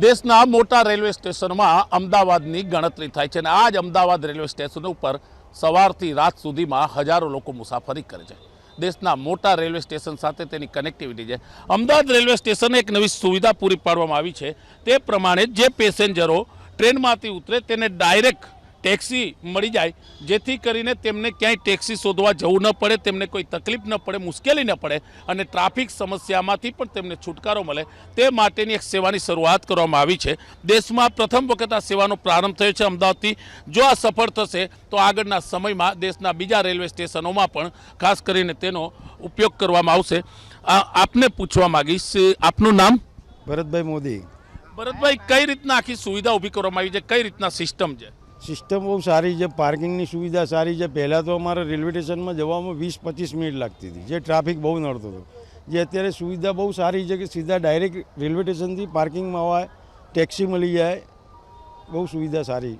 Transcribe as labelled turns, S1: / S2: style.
S1: દેશના મોટા રેલવે સ્ટેશનમાં અમદાવાદની ગણતરી થાય છે અને આ જ અમદાવાદ રેલવે સ્ટેશન ઉપર સવારથી રાત સુધીમાં હજારો લોકો મુસાફરી કરે છે. દેશના મોટા રેલવે સ્ટેશન સાથે તેની કનેક્ટિવિટી છે. અમદાવાદ રેલવે સ્ટેશને એક નવી સુવિધા પૂરી પાડવામાં આવી છે. તે પ્રમાણે જે પેસેન્જરો ટ્રેનમાંથી ઉતરે તેને ડાયરેક્ટ ટેક્સી મળી જાય જેથી કરીને તેમને ક્યાંય ટેક્સી શોધવા જવું ન પડે તેમને કોઈ તકલીફ ન પડે મુશ્કેલી ન પડે અને ટ્રાફિક સમસ્યામાંથી પણ તેમને છુટકારો મળે. તે માટેની એક સેવાની શરૂઆત કરવામાં આવી છે. દેશમાં પ્રથમ વખત આ સેવાનો પ્રારંભ થયો છે અમદાવાદથી. જો આ સફળ થશે તો આગળના સમયમાં દેશના બીજા રેલવે સ્ટેશનોમાં પણ ખાસ કરીને તેનો ઉપયોગ કરવામાં આવશે. આ આપને પૂછવા માંગીશ આપનું નામ?
S2: ભરતભાઈ મોદી.
S1: ભરતભાઈ કઈ રીતના આખી સુવિધા ઊભી કરવામાં આવી છે? કઈ રીતના સિસ્ટમ છે?
S2: સિસ્ટમ બહુ સારી છે, પાર્કિંગની સુવિધા સારી છે. પહેલાં તો અમારે રેલવે સ્ટેશનમાં જવામાં વીસ પચીસ મિનિટ લાગતી હતી, જે ટ્રાફિક બહુ નડતો હતો. જે અત્યારે સુવિધા બહુ સારી છે કે સીધા ડાયરેક્ટ રેલવે સ્ટેશનથી પાર્કિંગમાં આવે ટેક્સી મળી જાય, બહુ સુવિધા સારી.